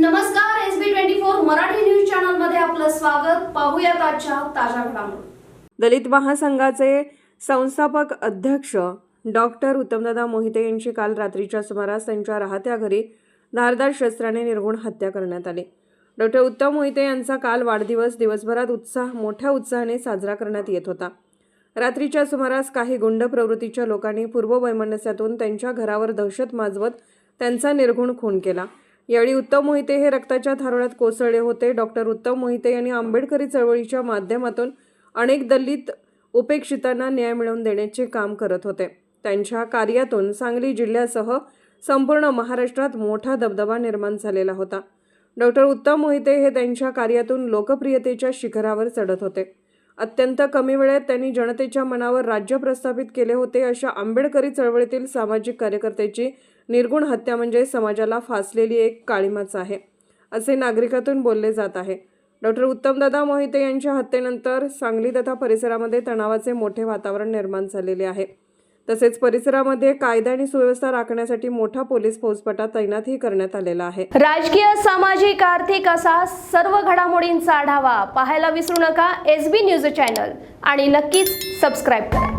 नमस्कार S B twenty four Marathi news चॅनलमध्ये आपलं स्वागत. पाहूया आजच्या ताज्या घडामोडी. दलित महासंघाचे संस्थापक अध्यक्ष डॉक्टर उत्तमदादा मोहिते यांची काल रात्रीच्या सुमारास त्यांच्या राहत्या घरी धारदार शस्त्राने निर्गुण हत्या करण्यात आली. डॉक्टर उत्तम मोहिते यांचा काल वाढदिवस दिवसभरात उत्साह मोठ्या उत्साहाने साजरा करण्यात येत होता. रात्रीच्या सुमारास काही गुंड प्रवृत्तीच्या लोकांनी पूर्व वैमनस्यातून त्यांच्या घरावर दहशत माजवत त्यांचा निर्गुण खून केला. यावेळी उत्तम मोहिते हे रक्ताच्या थारोळ्यात कोसळले होते. डॉक्टर उत्तम मोहिते यांनी आंबेडकरी चळवळीच्या माध्यमातून अनेक दलित उपेक्षितांना न्याय मिळवून देण्याचे काम करत होते. त्यांच्या कार्यातून सांगली जिल्ह्यासह संपूर्ण महाराष्ट्रात मोठा दबदबा निर्माण झालेला होता. डॉक्टर उत्तम मोहिते हे त्यांच्या कार्यातून लोकप्रियतेच्या शिखरावर चढत होते. अत्यंत कमी वेळेत त्यांनी जनतेच्या मनावर राज्य प्रस्थापित केले होते अशा आंबेडकरी चळवळीतील सामाजिक कार्यकर्त्याची निर्गुण हत्या म्हणजे समाजाला फासलेली एक काळीमाच आहे असे नागरिकातून बोलले जात आहे. डॉक्टर उत्तमदादा मोहिते यांच्या हत्येनंतर सांगली तथा परिसरामध्ये तणावाचे मोठे वातावरण निर्माण झालेले आहे. तसेच परिसरामध्ये कायदा आणि सुव्यवस्था राखण्यासाठी मोठा पोलीस फौजपटा तैनातही करण्यात आलेला आहे. राजकीय सामाजिक आर्थिक असा सर्व घडामोडींचा आढावा पाहायला विसरू नका. एस बी न्यूज चॅनल आणि नक्कीच सबस्क्राईब करा.